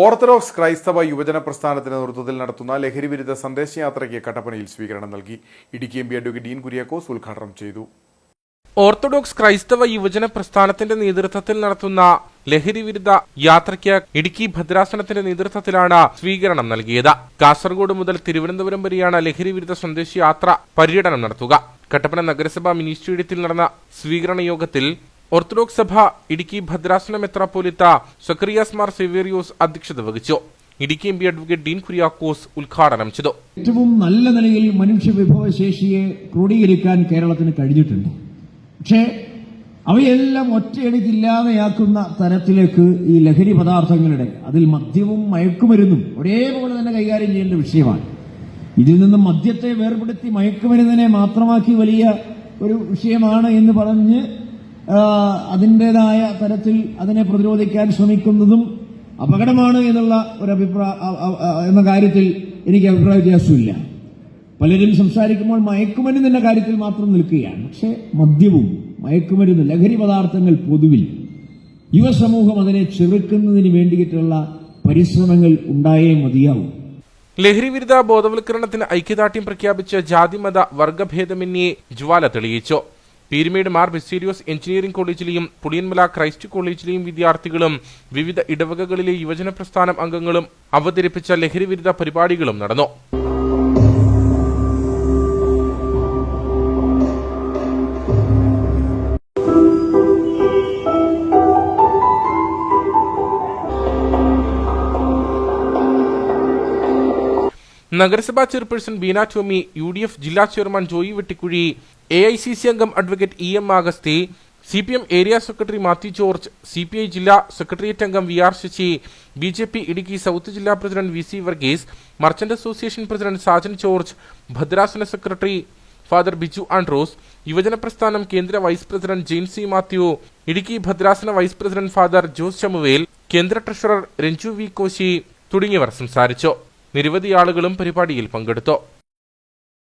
Orthodox ക്രൈസ്തവ യുവജന പ്രസ്ഥാനത്തിന്റെ നേതൃത്വത്തിൽ നടത്തുന്ന ലഹരിവിരുദ്ധ സന്ദേശയാത്രയ്ക്ക് കട്ടപ്പനയിൽ സ്വീകരണം നൽകി. Idukki M P advocate Dean Kuriakose ഉദ്ഘാടനം ചെയ്തു. ഓർത്തഡോക്സ് ക്രൈസ്തവ യുവജന പ്രസ്ഥാനത്തിന്റെ നേതൃത്വത്തിൽ നടത്തുന്ന ലഹരി വിരുദ്ധ യാത്രയ്ക്ക് ഇടുക്കി ഭദ്രാസനത്തിന്റെ നേതൃത്വത്തിലാണ് സ്വീകരണം നൽകിയത്. കാസർഗോഡ് മുതൽ തിരുവനന്തപുരം വരെയാണ് ലഹരി വിരുദ്ധ സന്ദേശ യാത്ര പര്യടനം നടത്തുക. കട്ടപ്പന നഗരസഭാ മിനി സ്റ്റേഡിയത്തിൽ നടന്ന സ്വീകരണ യോഗത്തിൽ ഓർത്തഡോക്സ് സഭ ഇടുക്കി ഭദ്രാസന മെത്രാപ്പോലിത്ത സക്രിയാസ് മാർ സെവേറിയോസ് അധ്യക്ഷത വഹിച്ചു. Idukki M P advocate Dean Kuriakose ഉദ്ഘാടനം ചെയ്തു. ഏറ്റവും നല്ല നിലയിൽ മനുഷ്യ വിഭവശേഷിയെ ക്രോഡീകരിക്കാൻ കേരളത്തിന് കഴിഞ്ഞിട്ടുണ്ട്. പക്ഷേ അവയെല്ലാം ഒറ്റയടിക്കില്ലാതെയാക്കുന്ന തരത്തിലേക്ക് ഈ ലഹരി പദാർത്ഥങ്ങളുടെ അതിൽ മദ്യവും മയക്കുമരുന്നും ഒരേപോലെ തന്നെ കൈകാര്യം ചെയ്യേണ്ട വിഷയമാണ്. ഇതിൽ നിന്നും മദ്യത്തെ വേർപെടുത്തി മയക്കുമരുന്നിനെ മാത്രമാക്കി വലിയ ഒരു വിഷയമാണ് എന്ന് പറഞ്ഞ് അതിന്റെതായ തരത്തിൽ അതിനെ പ്രതിരോധിക്കാൻ ശ്രമിക്കുന്നതും അപകടമാണ് എന്നുള്ള ഒരു അഭിപ്രായ എന്ന കാര്യത്തിൽ എനിക്ക് അഭിപ്രായ വ്യത്യാസമില്ല. പലരും സംസാരിക്കുമ്പോൾ മയക്കുമരുന്നിന്റെ കാര്യത്തിൽ മാത്രം നിൽക്കുകയാണ്. പക്ഷെ മദ്യവും മയക്കുമരുന്ന് ലഹരി പദാർത്ഥങ്ങൾ പൊതുവിൽ യുവസമൂഹം അതിനെ ചെറുക്കുന്നതിന് വേണ്ടിയിട്ടുള്ള പരിശ്രമങ്ങൾ ഉണ്ടായേ മതിയാവും. ലഹരി വിരുദ്ധ ബോധവൽക്കരണത്തിന് ഐക്യദാർഢ്യം പ്രഖ്യാപിച്ച ജാതിമത വർഗഭേദമന്യേ ജ്വാല തെളിയിച്ചു. പീരുമേട് മാർ ബെസീരിയോസ് എഞ്ചിനീയറിംഗ് കോളേജിലെയും പുളിയൻമല ക്രൈസ്റ്റ് കോളേജിലെയും വിദ്യാർത്ഥികളും വിവിധ ഇടവകകളിലെ യുവജന പ്രസ്ഥാനം അംഗങ്ങളും അവതരിപ്പിച്ച ലഹരിവിരുദ്ധ പരിപാടികളും നടന്നു. നഗരസഭാ chairperson Beena Tomy U D F ജില്ലാ chairman Joy Vettikuzhy A I C C അംഗം advocate E M Augusthy C P M area secretary Mathew George C P I ജില്ലാ സെക്രട്ടേറിയറ്റ് അംഗം V R Sasi B J P Idukki south ജില്ലാ president V C Varghese merchant association president Sajan George ഭദ്രാസന secretary father Biju Andros യുവജന പ്രസ്ഥാനം കേന്ദ്ര vice president Jain C Mathew Idukki ഭദ്രാസന vice president father Jose Chamuel കേന്ദ്ര treasurer Ranju V Koshy തുടങ്ങിയവർ സംസാരിച്ചു. നിരവധി ആളുകളും പരിപാടിയിൽ പങ്കെടുത്തു.